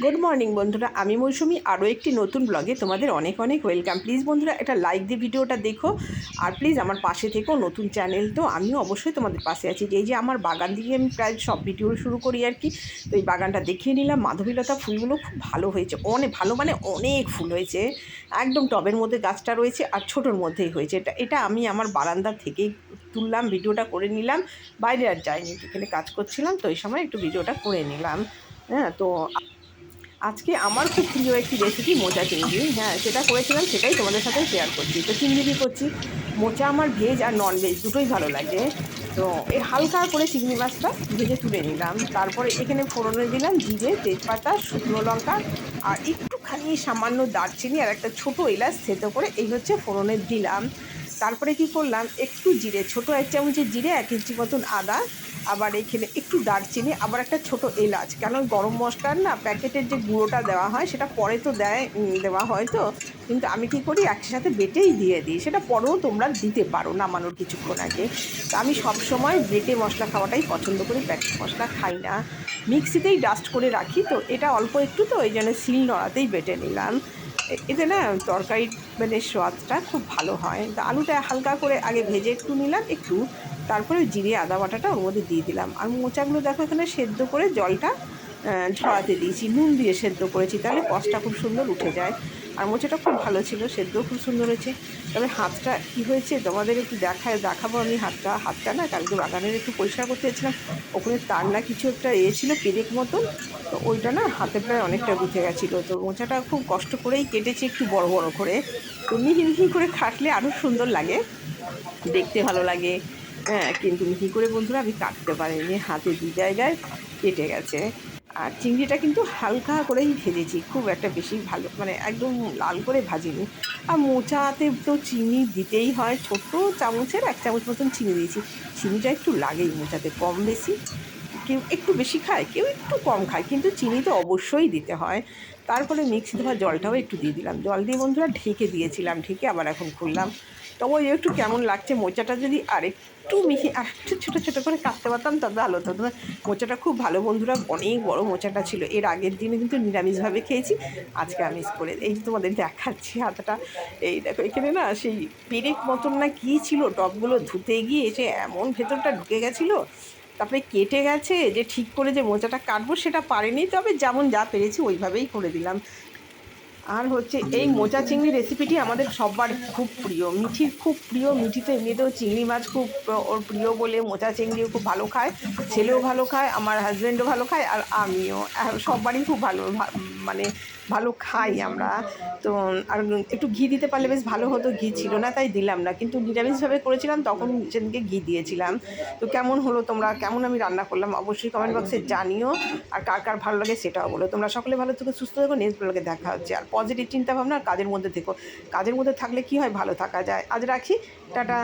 Good morning বন্ধুরা। আমি মৌসুমি। আরও একটি নতুন ব্লগে তোমাদের অনেক অনেক ওয়েলকাম প্লিজ বন্ধুরা, এটা লাইক দিয়ে ভিডিওটা দেখো। আর প্লিজ আমার পাশে থেকেও নতুন চ্যানেল তো আমিও অবশ্যই তোমাদের পাশে আছি। এই যে আমার বাগান দিয়ে আমি প্রায় সব ভিডিও শুরু করি আর কি। তো এই বাগানটা দেখিয়ে নিলাম। মাধবীলতা ফুলগুলো খুব ভালো হয়েছে। অনেক ভালো মানে অনেক ফুল হয়েছে। একদম টবের মধ্যে গাছটা রয়েছে আর ছোটোর মধ্যেই হয়েছে। এটা এটা আমি আমার বারান্দা থেকেই তুললাম, ভিডিওটা করে নিলাম। বাইরে আর যাইনি। এখানে কাজ করছিলাম, তো এই সময় একটু ভিডিওটা করে নিলাম। হ্যাঁ তো আজকে আমার খুব প্রিয় একটি রেসিপি মোচা চিংড়ি। হ্যাঁ সেটা করেছিলাম, সেটাই তোমাদের সাথে শেয়ার করছি। তো চিংড়ি করছি। মোচা আমার ভেজ আর নন ভেজ দুটোই ভালো লাগে। তো এই হালকা করে চিংড়ি মাছটা ভেজে তুলে নিলাম। তারপরে এখানে ফোড়নে দিলাম জিরে, তেজপাতা, শুকনো লঙ্কা আর একটুখানি সামান্য দারচিনি আর একটা ছোটো এলাচ থেতো করে এই হচ্ছে ফোড়নে দিলাম। তারপরে কি করলাম? একটু জিরে, ছোটো এক চামচের জিরে এক ইঞ্চি মতন আদা, আবার এখানে একটু দারচিনি, আবার একটা ছোট এলাচ। কেন গরম মশলার না প্যাকেটের যে গুঁড়োটা দেওয়া হয়, সেটা পরে তো দেয় দেওয়া হয় তো। কিন্তু আমি কি করি, একসাথে বেটেই দিয়ে দিই। সেটা পরেও তোমরা দিতে পারো নামানোর কিছুক্ষণ আগে। তা আমি সবসময় বেটে মশলা খাওয়াটাই পছন্দ করি প্যাকেট মশলা খাই না। মিক্সিতেই ডাস্ট করে রাখি তো, এটা অল্প একটু তো ওই জন্য শিল নড়াতেই বেটে নিলাম। এতে না তরকারির মানে স্বাদটা খুব ভালো হয়। তো আলুটা হালকা করে আগে ভেজে একটু নিলাম, একটু তারপরে জিরে আদা বাটাটা ওর মধ্যে দিয়ে দিলাম। আর মোচাগুলো দেখো এখানে সেদ্ধ করে জলটা ছড়াতে দিয়েছি, নুন দিয়ে সেদ্ধ করেছি, তাহলে কষটা খুব সুন্দর উঠে যায়। আর মোচাটা খুব ভালো ছিল সেদ্ধ খুব সুন্দর হয়েছে। তবে হাতটা কী হয়েছে তোমাদের একটু দেখায়, দেখাবো আমি হাতটা হাতটা না কালকে বাগানের একটু পরিষ্কার করতে যাচ্ছিলাম ওখানে তার না কিছু একটা এ ছিল পেরেক মতন, তো ওইটা না হাতে প্রায় অনেকটা গুঁথে গেছিল। তো মোচাটা খুব কষ্ট করেই কেটেছি একটু বড় বড় করে তো মিহি মিহি করে খাটলে আরও সুন্দর লাগে, দেখতে ভালো লাগে। হ্যাঁ কিন্তু মিহি করে বন্ধুরা আমি কাটতে পারিনি, হাতে দু জায়গায় কেটে গেছে। আর চিংড়িটা কিন্তু হালকা করেই ভেজেছি, খুব একটা বেশি ভালো মানে একদম লাল করে ভাজিনি। আর মোচাতে তো চিনি দিতেই হয় ছোট্ট চামচের এক চামচ মতন চিনি দিয়েছি। চিনিটা একটু লাগেই মোচাতে, কম বেশি। কেউ একটু বেশি খায়, কেউ একটু কম খায়, কিন্তু চিনি তো অবশ্যই দিতে হয়। তারপরে মিক্সি ধোয়া জলটাও একটু দিয়ে দিলাম। জল দিয়ে বন্ধুরা ঢেকে দিয়েছিলাম, ঢেকে আবার এখন খুললাম। তবে ওই একটু কেমন লাগছে? মোচাটা যদি আরেকটু মিহি আর একটু ছোটো ছোটো করে কাটতে পারতাম, তবে ভালো হতো। মোচাটা খুব ভালো, বন্ধুরা। অনেক বড় মোচাটা ছিল। এর আগের দিনে কিন্তু নিরামিষভাবে খেয়েছি। আজকে আমিষ করে এই তোমাদের দেখাচ্ছি হাতটা। এই দেখো, এখানে না সেই পেরেক মতন না কী ছিল? টপগুলো ধুতে গিয়ে এসে এমন ভেতরটা ঢুকে গেছিল, তারপরে কেটে গেছে, যে ঠিক করে যে মোচাটা কাটবো সেটা পারেনি, তবে যেমন যা পেরেছি ওইভাবেই করে দিলাম। আর হচ্ছে এই মোচা চিংড়ি রেসিপিটি আমাদের সবার খুব প্রিয়। মিঠির খুব প্রিয়, মিঠিতে এমনিতেও চিংড়ি মাছ খুব ওর প্রিয় বলে মোচা চিংড়িও খুব ভালো খায়, ছেলেও ভালো খায়, আমার হাজব্যান্ডও ভালো খায়, আর আমিও। সবারই খুব ভালো মানে ভালো খাই আমরা। তো আর একটু ঘি দিতে পারলে বেশ ভালো হতো, ঘি ছিল না তাই দিলাম না। কিন্তু নিরামিষভাবে করেছিলাম, তখন সেদিনকে ঘি দিয়েছিলাম। তো কেমন হলো তোমরা? কেমন আমি রান্না করলাম? অবশ্যই কমেন্ট বক্সে জানিও। আর কার কার ভালো লাগে সেটাও বলো। তোমরা সকলে ভালো থেকো, সুস্থ থেকো নেক্সট ব্লগে দেখা হচ্ছে। আর পজিটিভ চিন্তা ভাবনা আর কাজের মধ্যে থেকো। কাজের মধ্যে থাকলে কি হয়? ভালো থাকা যায়। আজ রাখি। টাটা।